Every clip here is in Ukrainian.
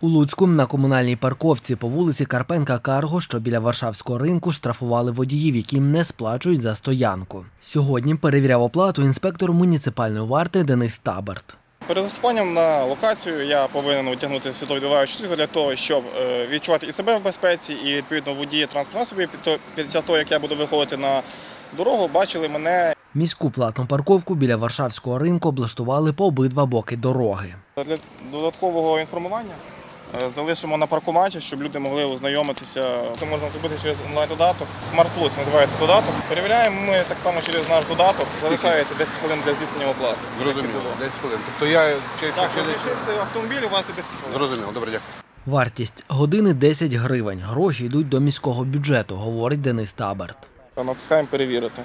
У Луцьку на комунальній парковці по вулиці Карпенка Карго, що біля Варшавського ринку, штрафували водіїв, які не сплачують за стоянку. Сьогодні перевіряв оплату інспектор муніципальної варти Денис Таберт. Перед заступанням на локацію я повинен витягнути світловідбиваючу цифру для того, щоб е, відчувати і себе в безпеці, і відповідно водії транспортного під час того, як я буду виходити на дорогу, бачили мене. Міську платну парковку біля Варшавського ринку облаштували по обидва боки дороги. Для додаткового інформування залишимо на паркоматі, щоб люди могли ознайомитися. Це можна зробити через онлайн-додаток. Plus називається додаток. Перевіряємо ми так само через наш додаток. Залишається 10 хвилин для здійснення оплати. Зрозуміло, 10 хвилин. Тобто я через Так, через- розміщується автомобіль, у вас є 10 хвилин. Зрозуміло, добре, дякую. Вартість години 10 гривень. Гроші йдуть до міського бюджету, говорить Денис Таберт. натискаємо перевірити.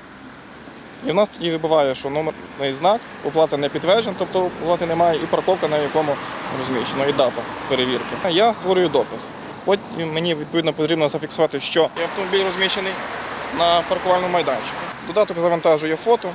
І в нас тоді вибиває, що номерний знак, оплата не підтверджена, тобто оплати немає, і парковка, на якому розміщено, і дата перевірки. Я створюю допис. Потім мені відповідно потрібно зафіксувати, що автомобіль розміщений на паркувальному майданчику. Додаток завантажує фото.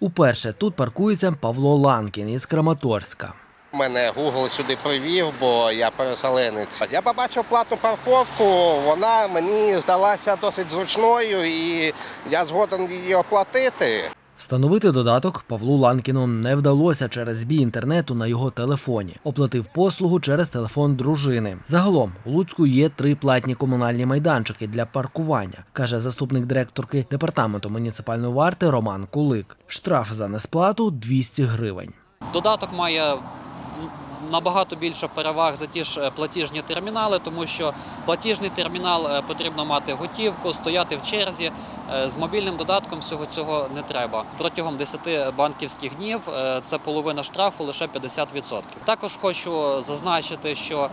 Уперше тут паркується Павло Ланкін із Краматорська. Мене Google сюди привів, бо я переселенець. Я побачив платну парковку, вона мені здалася досить зручною і я згоден її оплатити. Встановити додаток Павлу Ланкіну не вдалося через збій інтернету на його телефоні. Оплатив послугу через телефон дружини. Загалом у Луцьку є три платні комунальні майданчики для паркування, каже заступник директорки департаменту муніципальної варти Роман Кулик. Штраф за несплату 200 гривень. Додаток має набагато більше переваг за ті ж е, платіжні термінали, тому що платіжний термінал е, потрібно мати готівку, стояти в черзі. Е, З мобільним додатком всього цього не треба. Протягом 10 банківських днів це половина штрафу лише 50%. Також хочу зазначити, що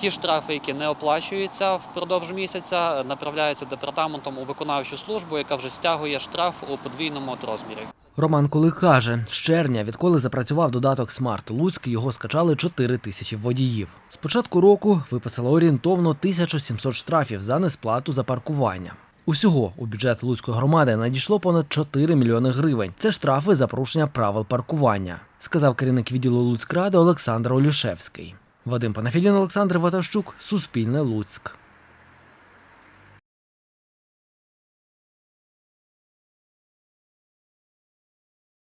ті штрафи, які не оплачуються впродовж місяця, направляються департаментом у виконавчу службу, яка вже стягує штраф у подвійному розмірі. Роман Кулик каже, з червня, відколи запрацював додаток Смарт Луцьк, його скачали 4 тисячі водіїв. З початку року виписали орієнтовно 1700 штрафів за несплату за паркування. Усього у бюджет Луцької громади надійшло понад 4 мільйони гривень. Це штрафи за порушення правил паркування, сказав керівник відділу Луцькради Олександр Олішевський. Вадим Панафідін, Олександр Ватащук, Суспільне Луцьк.